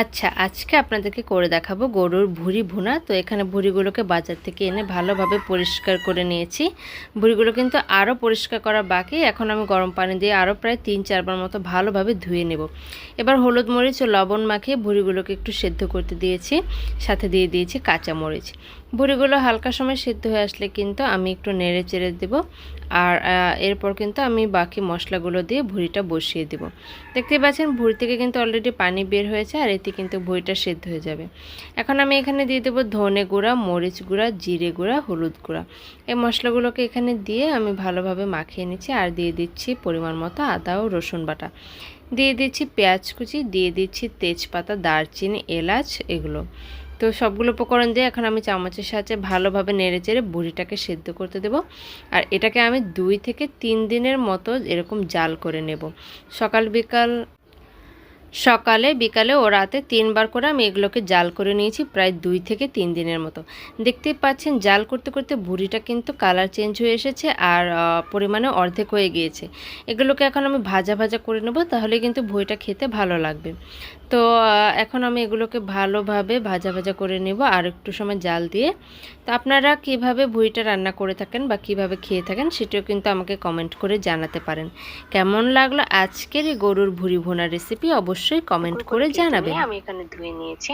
আচ্ছা আজকে আপনাদেরকে করে দেখাবো গরুর ভুঁড়ি ভুনা। তো এখানে ভুঁড়িগুলোকে বাজার থেকে এনে ভালোভাবে পরিষ্কার করে নিয়েছি। ভুঁড়িগুলো কিন্তু আরও পরিষ্কার করা বাকি। এখন আমি গরম পানি দিয়ে আরও প্রায় তিন চারবার মতো ভালোভাবে ধুয়ে নেব। এবার হলুদ মরিচ ও লবণ মাখিয়ে ভুঁড়িগুলোকে একটু সেদ্ধ করতে দিয়েছি। সাথে দিয়ে দিয়েছি কাঁচা মরিচ। ভুঁড়িগুলো হালকা সময় সেদ্ধ হয়ে আসলে কিন্তু আমি একটু নেড়ে চেড়ে দেবো। আর এরপর কিন্তু আমি বাকি মশলাগুলো দিয়ে ভুঁড়িটা বসিয়ে দেব। দেখতেই পাচ্ছেন, ভুঁড়ি থেকে কিন্তু অলরেডি পানি বের হয়েছে। আর কিন্তু ভুঁড়িটা সেদ্ধ হয়ে যাবে। এখন আমি এখানে দিয়ে দেবো ধনে গুঁড়া, মরিচ গুঁড়া, জিরে গুঁড়া, হলুদ গুঁড়া। এই মশলাগুলোকে এখানে দিয়ে আমি ভালোভাবে মাখিয়ে নিচ্ছি আর দিয়ে দিচ্ছি পরিমাণ মতো আদা ও রসুন বাটা। দিয়ে দিচ্ছি পেঁয়াজ কুচি, দিয়ে দিচ্ছি তেজপাতা, দারচিনি, এলাচ, এগুলো। তো সবগুলো উপকরণ দিয়ে এখন আমি চামচের সাহায্যে ভালোভাবে নেড়ে চেড়ে বুড়িটাকে সেদ্ধ করতে দেব। আর এটাকে আমি দুই থেকে তিন দিনের মতো এরকম জাল করে নেব। সকাল, বিকাল সকালে, বিকালে ও রাতে তিনবার করে আমি এগুলোকে জাল করে নিয়েছি প্রায় দুই থেকে তিন দিনের মতো। দেখতেই পাচ্ছেন, জাল করতে করতে বুড়িটা কিন্তু কালার চেঞ্জ হয়ে এসেছে আর পরিমাণে অর্ধেক হয়ে গিয়েছে। এগুলোকে এখন আমি ভাজা ভাজা করে নেব, তাহলে কিন্তু ভুঁড়িটা খেতে ভালো লাগবে। তো এখন আমি এগুলোকে ভালোভাবে ভাজা ভাজা করে নেব আর একটু সময় জাল দিয়ে। তো আপনারা কীভাবে ভুঁড়িটা রান্না করে থাকেন বা কীভাবে খেয়ে থাকেন সেটাও কিন্তু আমাকে কমেন্ট করে জানাতে পারেন। কেমন লাগল আজকের এই গরুর ভুঁড়ি ভোনা রেসিপি? অবশ্যই কমেন্ট করে জানাবেন। আমি এখানে ধুয়ে নিয়েছি।